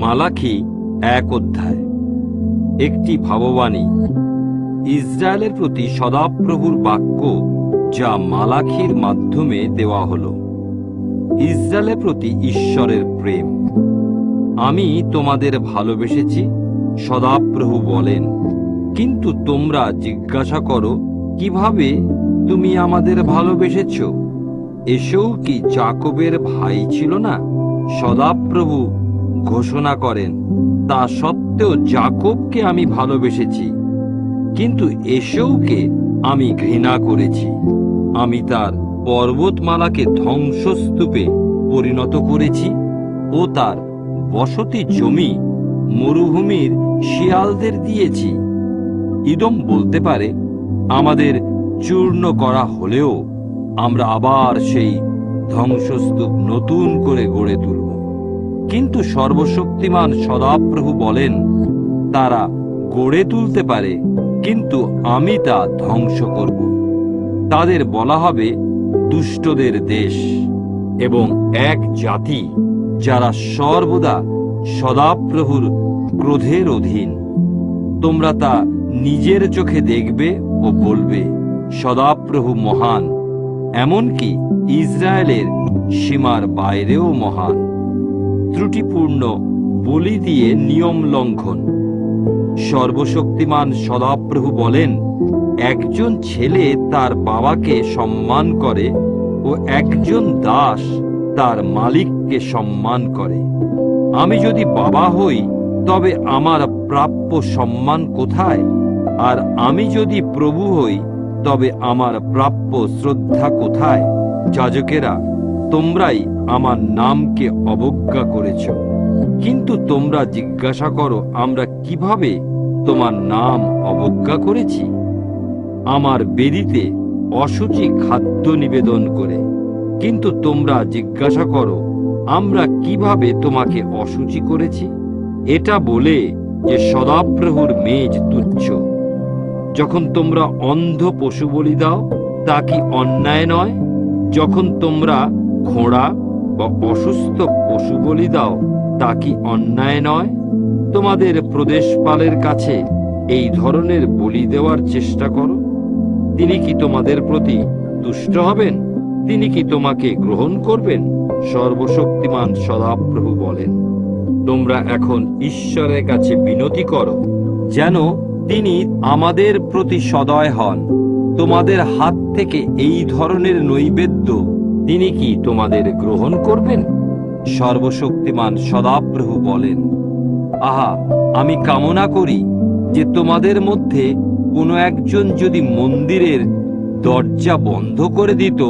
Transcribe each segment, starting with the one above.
মালাখি এক অধ্যায়। একটি ভাববাণী। ইসরায়েলের প্রতি সদাপ্রভুর বাক্য যা মালাখির মাধ্যমে দেওয়া হল। ইসরায়েলের প্রতি ঈশ্বরের প্রেম। আমি তোমাদের ভালোবেসেছি, সদাপ্রভু বলেন। কিন্তু তোমরা জিজ্ঞাসা করো, কীভাবে তুমি আমাদের ভালোবেসেছ? এসেও কি জাকবের ভাই ছিল না? সদাপ্রভু ঘোষণা করেন। তা সত্ত্বেও জাকবকে আমি ভালোবেসেছি। কিন্তু এসেওকে আমি ঘৃণা করেছি। আমি তার পর্বতমালাকে ধ্বংসস্তূপে পরিণত করেছি ও তার বসতি জমি মরুভূমির শিয়ালদের দিয়েছি। ইদম বলতে পারে, আমাদের চূর্ণ করা হলেও আমরা আবার সেই ধ্বংসস্তূপ নতুন করে গড়ে তুলব। কিন্তু সর্বশক্তিমান সদাপ্রভু বলেন, তারা গড়ে তুলতে পারে, কিন্তু আমি তা ধ্বংস করব। তাদের বলা হবে দুষ্টদের দেশ এবং এক জাতি, যারা সর্বদা সদাপ্রভুর ক্রোধের অধীন। তোমরা তা নিজের চোখে দেখবে ও বলবে, সদাপ্রভু মহান, এমনকি ইসরায়েলের সীমার বাইরেও মহান। ত্রুটিপূর্ণ বলি দিয়ে নিয়ম লঙ্ঘন। সর্বশক্তিমান সদাপ্রভু বলেন, একজন ছেলে তার বাবাকে সম্মান করে ও একজন দাস তার মালিককে সম্মান করে। আমি যদি বাবা হই, তবে আমার প্রাপ্য সম্মান কোথায়? আর আমি যদি প্রভু হই, তবে আমার প্রাপ্য শ্রদ্ধা কোথায়? যাজকেরা, তোমরাই আমার নামকে অবজ্ঞা করেছ। কিন্তু তোমরা জিজ্ঞাসা করো, আমরা কীভাবে তোমার নাম অবজ্ঞা করেছি? আমার বেদিতে অসুচি খাদ্য নিবেদন করে। কিন্তু তোমরা জিজ্ঞাসা করো, আমরা কীভাবে তোমাকে অসুচি করেছি? এটা বলে যে সদাপ্রভুর মেজ তুচ্ছ। যখন তোমরা অন্ধ পশু বলি দাও, তা কি অন্যায় নয়? যখন তোমরা ঘোড়া বা অসুস্থ পশু বলি দাও, তা কি অন্যায় নয়? তোমাদের প্রদেশপালের কাছে এই ধরনের বলি দেওয়ার চেষ্টা করো। তিনি কি তোমাদের প্রতি তুষ্ট হবেন? তিনি কি তোমাকে গ্রহণ করবেন? সর্বশক্তিমান সদাপ্রভু বলেন। তোমরা এখন ঈশ্বরের কাছে বিনতি করো, যেন তিনি আমাদের প্রতি সদয় হন। তোমাদের হাত থেকে এই ধরনের নৈবেদ্য তিনি কি তোমাদের গ্রহণ করবেন? সর্বশক্তিমান সদাপ্রভু বলেন, আহা, আমি কামনা করি যে তোমাদের মধ্যে কোনো একজন যদি মন্দিরের দরজা বন্ধ করে দিত,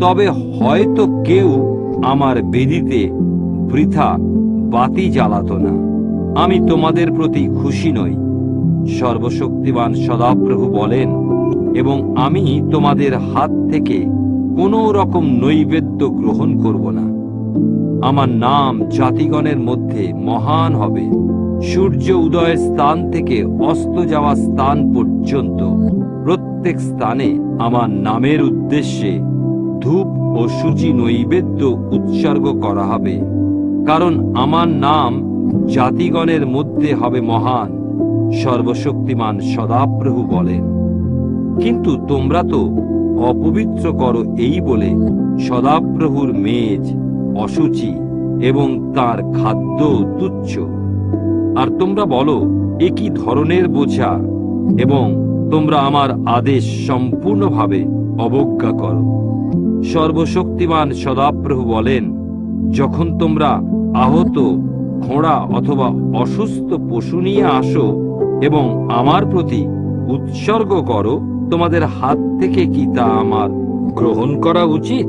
তবে হয়তো কেউ আমার বেদিতে বৃথা বাতি জ্বালাত না। আমি তোমাদের প্রতি খুশি নই। সর্বশক্তিমান সদাপ্রভু বলেন, এবং আমি তোমাদের হাত থেকে কোনো রকম নৈবেদ্য গ্রহণ করব না। আমার নাম জাতিগণের মধ্যে মহান হবে। সূর্য উদয়ের স্থান থেকে অস্ত যাওয়া স্থান পর্যন্ত প্রত্যেক স্থানে আমার নামের উদ্দেশ্যে ধূপ ও সূচি নৈবেদ্য উৎসর্গ করা হবে। কারণ আমার নাম জাতিগণের মধ্যে হবে মহান, সর্বশক্তিমান সদাপ্রভু বলেন। কিন্তু তোমরা তো অপবিত্র করো এই বলে সদাপ্রভুর মেজ অসুচি এবং তার খাদ্য তুচ্ছ। আর তোমরা বলো, এ কি ধরনের বোঝা? এবং তোমরা আমার আদেশ সম্পূর্ণভাবে অবজ্ঞা করো। সর্বশক্তিমান সদাপ্রভু বলেন, যখন তোমরা আহত ঘোড়া অথবা অসুস্থ পশু নিয়ে আসো এবং আমার প্রতি উৎসর্গ করো তোমাদের হাত থেকে কি তা আমার গ্রহণ করা উচিত?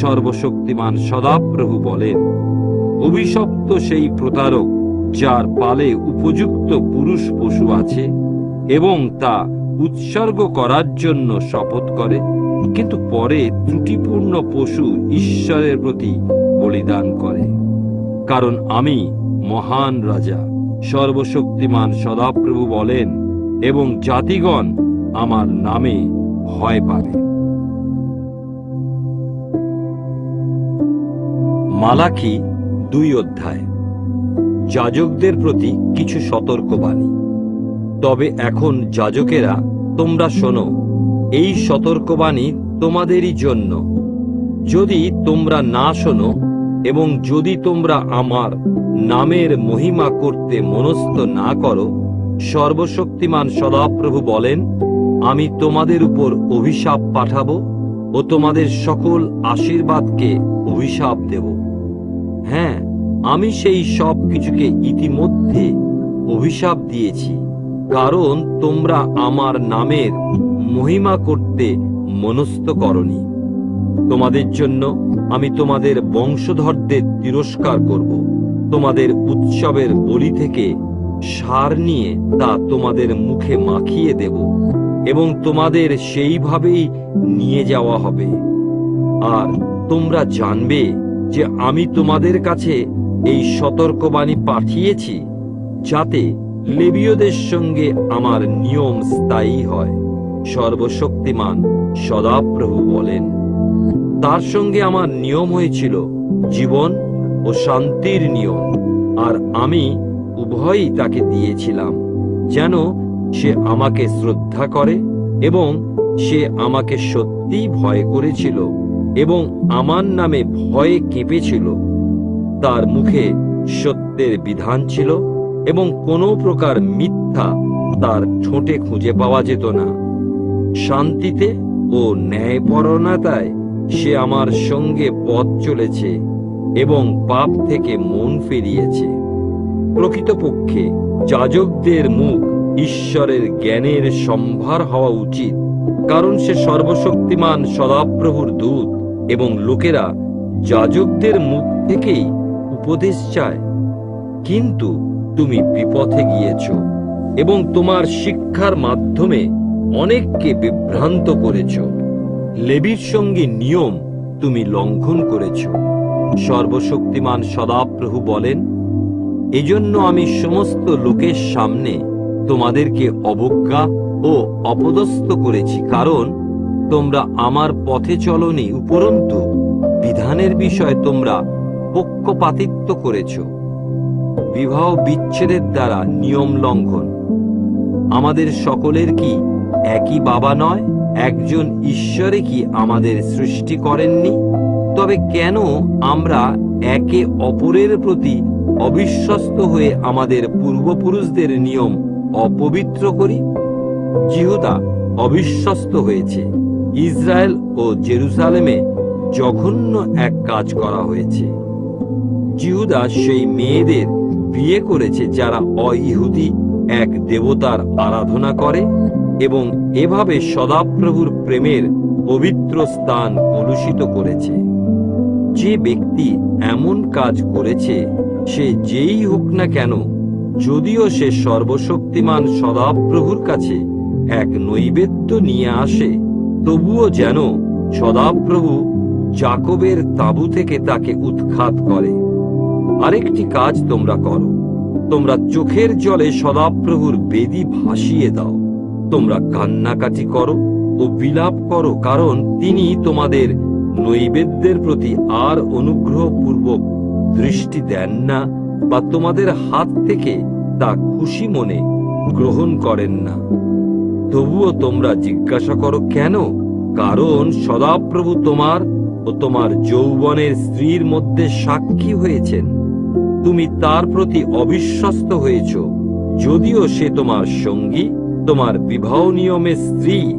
সর্বশক্তিমান সদাপ্রভু বলেন, অভিশপ্ত সেই প্রতারক যার পালে উপযুক্ত পুরুষ পশু আছে এবং তা উৎসর্গ করার জন্য শপথ করে, কিন্তু পরে ত্রুটিপূর্ণ পশু ঈশ্বরের প্রতি বলিদান করে। কারণ আমি মহান রাজা, সর্বশক্তিমান সদাপ্রভু বলেন, এবং জাতিগণ আমার নামে ভয় পাবে। মালাকি দুই অধ্যায়। যাজকদের প্রতি কিছু সতর্কবাণী। তবে এখন যাজকেরা, তোমরা শোনো, এই সতর্কবাণী তোমাদেরই জন্য। যদি তোমরা না শোনো এবং যদি তোমরা আমার নামের মহিমা করতে মনস্থ না করো, সর্বশক্তিমান সদাপ্রভু বলেন আমি তোমাদের উপর অভিশাপ পাঠাবো ও তোমাদের সকল আশীর্বাদকে অভিশাপ দেব। হ্যাঁ আমি সেই সব কিছুকে ইতিমধ্যে অভিশাপ দিয়েছি, কারণ তোমরা আমার নামের মহিমা করতে মনস্থ করনি। তোমাদের জন্য আমি তোমাদের বংশধরদের তিরস্কার করব। তোমাদের উৎসবের বলি থেকে সার নিয়ে তা তোমাদের মুখে মাখিয়ে দেব। এবং তোমাদের সেইভাবেই নিয়ে যাওয়া হবে। আর তোমরা জানবে যে আমি তোমাদের কাছে এই সতর্কবাণী পাঠিয়েছি, যাতে লেবীয়দের সঙ্গে আমার নিয়ম স্থায়ী হয়। সর্বশক্তিমান সদাপ্রভু বলেন। তার সঙ্গে আমার নিয়ম হয়েছিল জীবন ও শান্তির নিয়ম, আর আমি উভয়ই তাকে দিয়েছিলাম, যেন সে আমাকে শ্রদ্ধা করে এবং সে আমাকে সত্যিই ভয় করেছিল এবং আমার নামে ভয়ে কেঁপেছিল। তার মুখে সত্যের বিধান ছিল এবং কোনো প্রকার মিথ্যা তার ঠোঁটে খুঁজে পাওয়া যেত না। শান্তিতে ও ন্যায়পরণতায় সে আমার সঙ্গে পথ চলেছে এবং পাপ থেকে মন ফিরিয়েছে। প্রকৃতপক্ষে যাজকদের মুখ ঈশ্বরের জ্ঞানের সম্ভার হওয়া উচিত, কারণ সে সর্বশক্তিমান সদাপ্রভুর দূত এবং লোকেরা যাজকদের মুখ থেকেই উপদেশ চায়। কিন্তু তুমি বিপথে গিয়েছ এবং তোমার শিক্ষার মাধ্যমে অনেককে বিভ্রান্ত করেছ। লেবির সঙ্গে নিয়ম তুমি লঙ্ঘন করেছ। সর্বশক্তিমান সদাপ্রভু বলেন, এজন্য আমি সমস্ত লোকের সামনে তোমাদেরকে অবজ্ঞা ও অপদস্থ করেছি, কারণ তোমরা আমার পথে চলনি উপরন্তু বিধানের বিষয়ে তোমরা পক্ষপাতিত্ব করেছ। বিবাহ বিচ্ছেদের দ্বারা নিয়ম লঙ্ঘন। আমাদের সকলের কি একই বাবা নয়? একজন ঈশ্বরে কি আমাদের সৃষ্টি করেননি? তবে কেন আমরা একে অপরের প্রতি অবিশ্বস্ত হয়ে আমাদের পূর্বপুরুষদের নিয়ম অপবিত্র করি, জিহুদা অবিশ্বস্ত হয়েছে। ইসরায়েল ও জেরুসালেমে জঘন্য এক কাজ করা হয়েছে। জিহুদা সেই মেয়েদের বিয়ে করেছে যারা অইহুদি এক দেবতার আরাধনা করে এবং এভাবে সদাপ্রভুর প্রেমের পবিত্র স্থান কলুষিত করেছে। যে ব্যক্তি এমন কাজ করেছে, সে যেই হোক না কেন যদিও সে সর্বশক্তিমান সদাপ্রভুর কাছে এক নৈবেদ্য নিয়ে আসে, তবুও যেন সদাপ্রভু জাকবের তাবু থেকে তাকে উৎখাত করে। আরেকটি কাজ তোমরা করো। তোমরা চোখের জলে সদাপ্রভুর বেদি ভাসিয়ে দাও। তোমরা কান্নাকাটি করো ও বিলাপ করো, কারণ তিনি তোমাদের নৈবেদ্যের প্রতি আর অনুগ্রহপূর্বক দৃষ্টি দেন না। বা তোমাদের হাত থেকে তা খুশি মনে গ্রহণ করেন না। তবুও তোমরা জিজ্ঞাসা করো কেন? কারণ সদাপ্রভু তোমার ও তোমার যৌবনের স্ত্রীর মধ্যে সাক্ষী হয়েছেন। তুমি তার প্রতি অবিশ্বস্ত হয়েছ। যদিও সে তোমার সঙ্গী, তোমার বিবাহ নিয়মের স্ত্রী।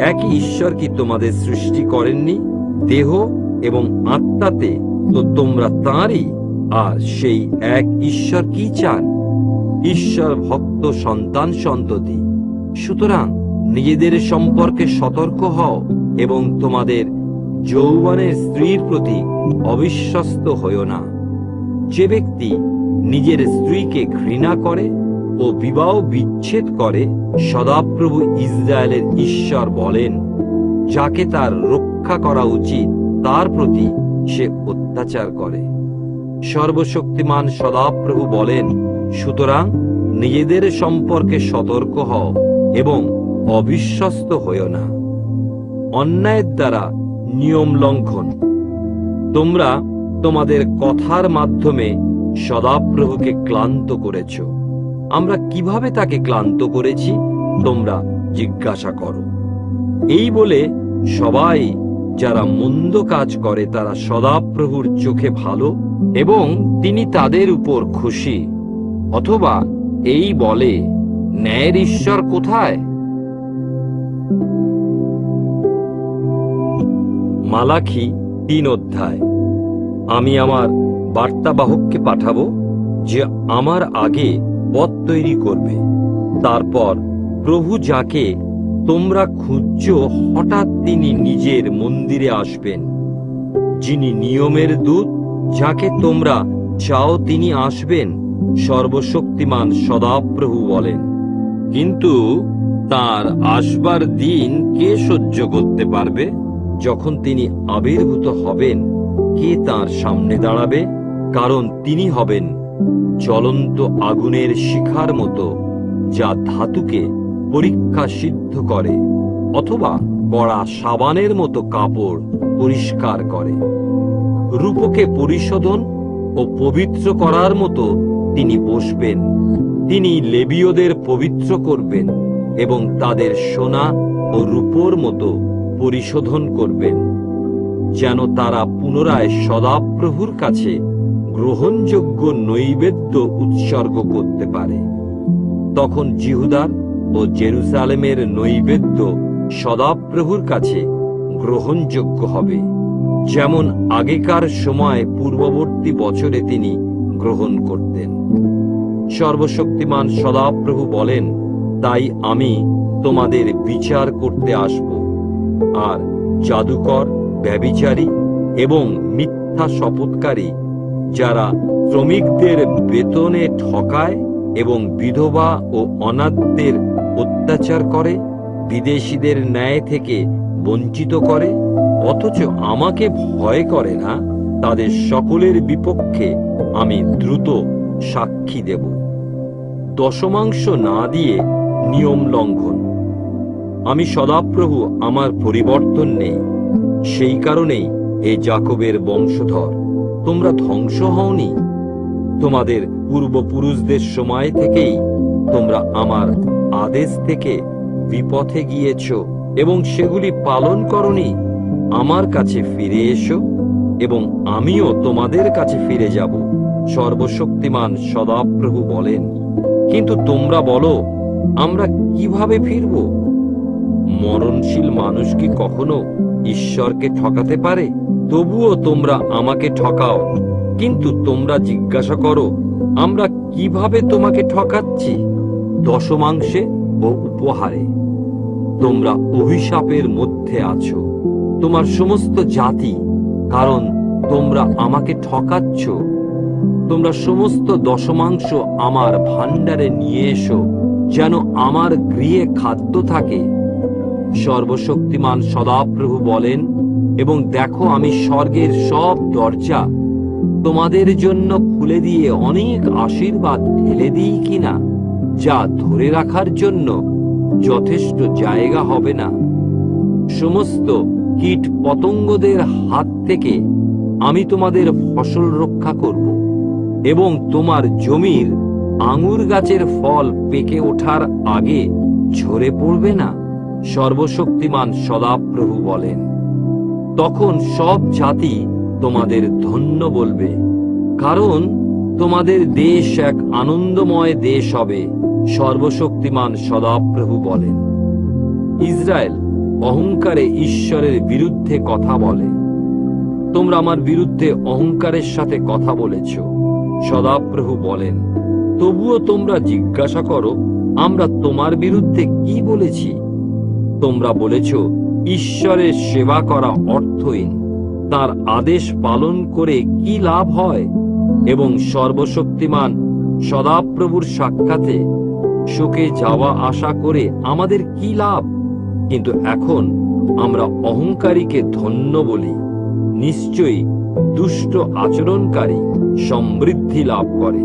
একই ঈশ্বর কি তোমাদের সৃষ্টি করেননি? দেহ এবং আত্মাতে তো তোমরা তাঁরই আর সেই এক ঈশ্বর কি চান? ঈশ্বর ভক্ত, সন্তান সন্ততি। সুতরাং নিজেদের সম্পর্কে সতর্ক হও এবং তোমাদের যৌবনের স্ত্রীর প্রতি অবিশ্বস্ত হইও না। যে ব্যক্তি নিজের স্ত্রীকে ঘৃণা করে ও বিবাহ বিচ্ছেদ করে, সদাপ্রভু ইসরায়েলের ঈশ্বর বলেন, যাকে তার রক্ষা করা উচিত, তার প্রতি সে অত্যাচার করে। সর্বশক্তিমান সদাপ্রভু বলেন, সুতরাং নিজেদের সম্পর্কে সতর্ক হও এবং অবিশ্বস্ত হইও না। অন্যায়ের দ্বারা নিয়ম লঙ্ঘন। তোমরা তোমাদের কথার মাধ্যমে সদাপ্রভুকে ক্লান্ত করেছ। আমরা কীভাবে তাকে ক্লান্ত করেছি? তোমরা জিজ্ঞাসা করো। এই বলে সবাই যারা মন্দ কাজ করে তারা সদাপ্রভুর চোখে ভালো এবং তিনি তাদের উপর খুশি। অথবা এই বলে, ন্যায়ের ঈশ্বর কোথায়? মালাখি তিন অধ্যায়। আমি আমার বার্তাবাহককে পাঠাবো যে আমার আগে পথ তৈরি করবে। তারপর প্রভু যাকে তোমরা খুঁজছ হঠাৎ তিনি নিজের মন্দিরে আসবেন, যিনি নিয়মের দূত, যাকে তোমরা চাও তিনি আসবেন, সর্বশক্তিমান সদাপ্রভু বলেন। কিন্তু তার আসবার দিন কে সহ্য করতে পারবে? যখন তিনি আবির্ভূত হবেন, কে তার সামনে দাঁড়াবে? কারণ তিনি হবেন জ্বলন্ত আগুনের শিখার মতো, যা ধাতুকে পরীক্ষা সিদ্ধ করে, অথবা কড়া সাবানের মতো কাপড় পরিষ্কার করে। রূপকে পরিশোধন ও পবিত্র করার মতো তিনি বসবেন। তিনি লেবীয়দের পবিত্র করবেন এবং তাদের সোনা ও রূপোর মতো পরিশোধন করবেন, যেন তারা পুনরায় সদাপ্রভুর কাছে গ্রহণযোগ্য নৈবেদ্য উৎসর্গ করতে পারে। তখন জিহুদার ও জেরুসালেমের নৈবেদ্য সদাপ্রভুর কাছে গ্রহণযোগ্য হবে। যেমন আগেকার সময় পূর্ববর্তী বছরে তিনি গ্রহণ করতেন। সর্বশক্তিমান সদাপ্রভু বলেন, তাই আমি তোমাদের বিচার করতে আসব। আর জাদুকর, ব্যবিচারী এবং মিথ্যা শপথকারী যারা শ্রমিকদের বেতনে ঠকায় এবং বিধবা ও অনাথদের অত্যাচার করে, বিদেশিদের ন্যায় থেকে বঞ্চিত করে, অথচ আমাকে ভয় করে না? তাদের সকলের বিপক্ষে আমি দ্রুত সাক্ষী দেব। দশমাংশ না দিয়ে নিয়ম লঙ্ঘন। আমি সদাপ্রভু আমার পরিবর্তন নেই। সেই কারণেই এ জাকবের বংশধর। তোমরা ধ্বংস হওনি? তোমাদের পূর্বপুরুষদের সময় থেকেই তোমরা আমার আদেশ থেকে বিপথে গিয়েছ এবং সেগুলি পালন করনি। আমার কাছে ফিরে এসো এবং আমিও তোমাদের কাছে ফিরে যাব, সর্বশক্তিমান সদাপ্রভু বলেন। কিন্তু তোমরা বলো, আমরা কীভাবে ফিরব? মরণশীল মানুষ কি কখনো ঈশ্বরকে ঠকাতে পারে? তবুও তোমরা আমাকে ঠকাও। কিন্তু তোমরা জিজ্ঞাসা করো, আমরা কীভাবে তোমাকে ঠকাচ্ছি? দশমাংশে ও উপহারে। তোমরা অভিশাপের মধ্যে আছো, তোমার সমস্ত জাতি, কারণ তোমরা আমাকে ঠকাচ্ছ। তোমরা সমস্ত দশমাংশ আমার ভাণ্ডারে নিয়ে এসো, যেন আমার গৃহে খাদ্য থাকে। সর্বশক্তিমান সদাপ্রভু বলেন, এবং দেখো আমি স্বর্গের সব দরজা তোমাদের জন্য খুলে দিয়ে অনেক আশীর্বাদ ফেলে দিই কিনা, যা ধরে রাখার জন্য যথেষ্ট জায়গা হবে না। সমস্ত কীট পতঙ্গদের হাত থেকে আমি তোমাদের ফসল রক্ষা করব এবং তোমার জমির আঙুর গাছের ফল পেকে ওঠার আগে ঝরে পড়বে না, সর্বশক্তিমান সদাপ্রভু বলেন। তখন সব জাতি তোমাদের ধন্য বলবে। কারণ তোমাদের দেশ এক আনন্দময় দেশ হবে, সর্বশক্তিমান সদাপ্রভু বলেন। ইসরায়েল অহংকারে ঈশ্বরের বিরুদ্ধে কথা বলে। তোমরা আমার বিরুদ্ধে অহংকারের সাথে কথা বলেছ, সদাপ্রভু বলেন। তবুও তোমরা জিজ্ঞাসা করো, আমরা তোমার বিরুদ্ধে কি বলেছি? তোমরা বলেছ, ঈশ্বরের সেবা করা অর্থহীন। তার আদেশ পালন করে কি লাভ হয় এবং সর্বশক্তিমান সদাপ্রভুর সাক্ষাতে শোকে যাওয়া আশা করে আমাদের কি লাভ? কিন্তু এখন আমরা অহংকারীকে ধন্য বলি, নিশ্চয়ই দুষ্ট আচরণকারী সমৃদ্ধি লাভ করে।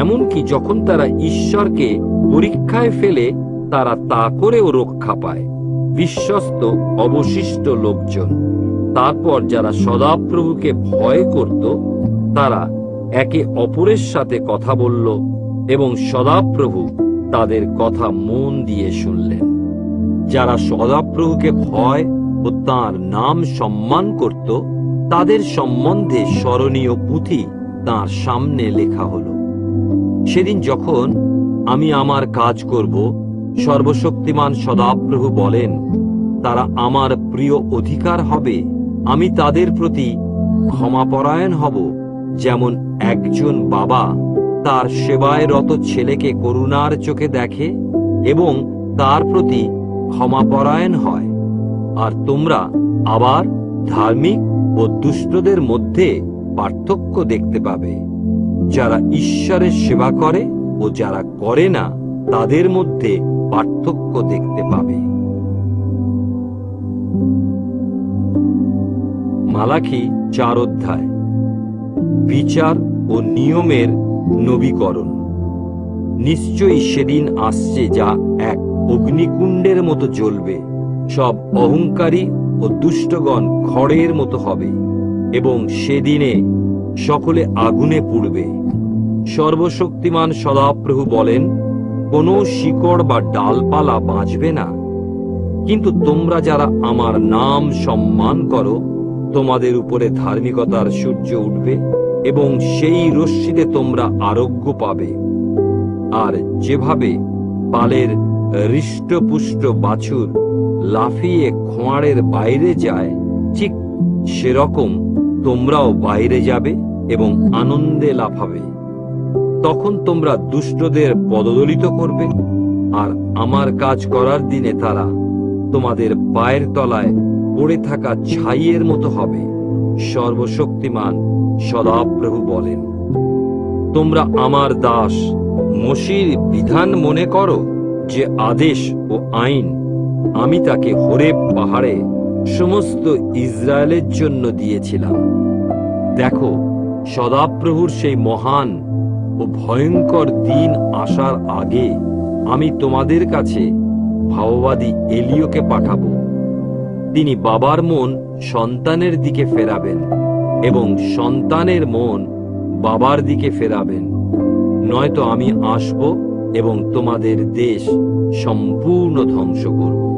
এমনকি যখন তারা ঈশ্বরকে পরীক্ষায় ফেলে, তারা তা করেও রক্ষা পায়। বিশ্বস্ত, অবশিষ্ট লোকজন। তারপর যারা সদাপ্রভুকে ভয় করত, তারা একে অপরের সাথে কথা বলল এবং সদাপ্রভু তাদের কথা মন দিয়ে শুনলেন। যারা সদাপ্রভুকে ভয় ও তাঁর নাম সম্মান করত, তাদের সম্বন্ধে স্মরণীয় পুঁথি তাঁর সামনে লেখা হলো। সেদিন যখন আমি আমার কাজ করব সর্বশক্তিমান সদাপ্রভু বলেন, তারা আমার প্রিয় অধিকার হবে, আমি তাদের প্রতি ক্ষমাপরায়ণ হব, যেমন একজন বাবা তার সেবায় রত ছেলেকে করুণার চোখে দেখে এবং তার প্রতি ক্ষমাপরায়ণ হয়। আর তোমরা আবার ধার্মিক ও দুষ্টদের মধ্যে পার্থক্য দেখতে পাবে। যারা ঈশ্বরের সেবা করে ও যারা করে না, তাদের মধ্যে পার্থক্য দেখতে পাবে। মালাখি চার অধ্যায়। বিচার ও নিয়মের নবীকরণ। নিশ্চয়ই সেদিন আসছে যা এক অগ্নিকুণ্ডের মতো জ্বলবে। সব অহংকারী ও দুষ্টগণ খড়ের মতো হবে এবং সেদিনে সকলে আগুনে পুড়বে। সর্বশক্তিমান সদাপ্রভু বলেন কোনো শিকড় বা ডালপালা বাঁচবে না। কিন্তু তোমরা যারা আমার নাম সম্মান করো, তোমাদের উপরে ধার্মিকতার সূর্য উঠবে এবং সেই রশ্মিতে তোমরা আরোগ্য পাবে। আর যেভাবে পালের হৃষ্টপুষ্ট বাছুর লাফিয়ে খোঁয়াড়ের বাইরে যায়, ঠিক সেরকম তোমরাও বাইরে যাবে এবং আনন্দে লাফাবে। তখন তোমরা দুষ্টদের পদদলিত করবে, আর আমার কাজ করার দিনে তারা তোমাদের পায়ের তলায় পড়ে থাকা ছাইয়ের মতো হবে, সর্বশক্তিমান সদাপ্রভু বলেন। তোমরা আমার দাস মসির বিধান মনে করো যে আদেশ ও আইন, আমি তাকে হরেব পাহাড়ে সমস্ত ইসরায়েলের জন্য দিয়েছিলাম। দেখো, সদাপ্রভুর সেই মহান ও ভয়ঙ্কর দিন আসার আগে আমি তোমাদের কাছে ভাওবাদী এলিওকে পাঠাবো। তিনি বাবার মন সন্তানের দিকে ফেরাবেন এবং সন্তানের মন বাবার দিকে ফেরাবেন। নয়তো আমি আসব এবং তোমাদের দেশ সম্পূর্ণ ধ্বংস করব।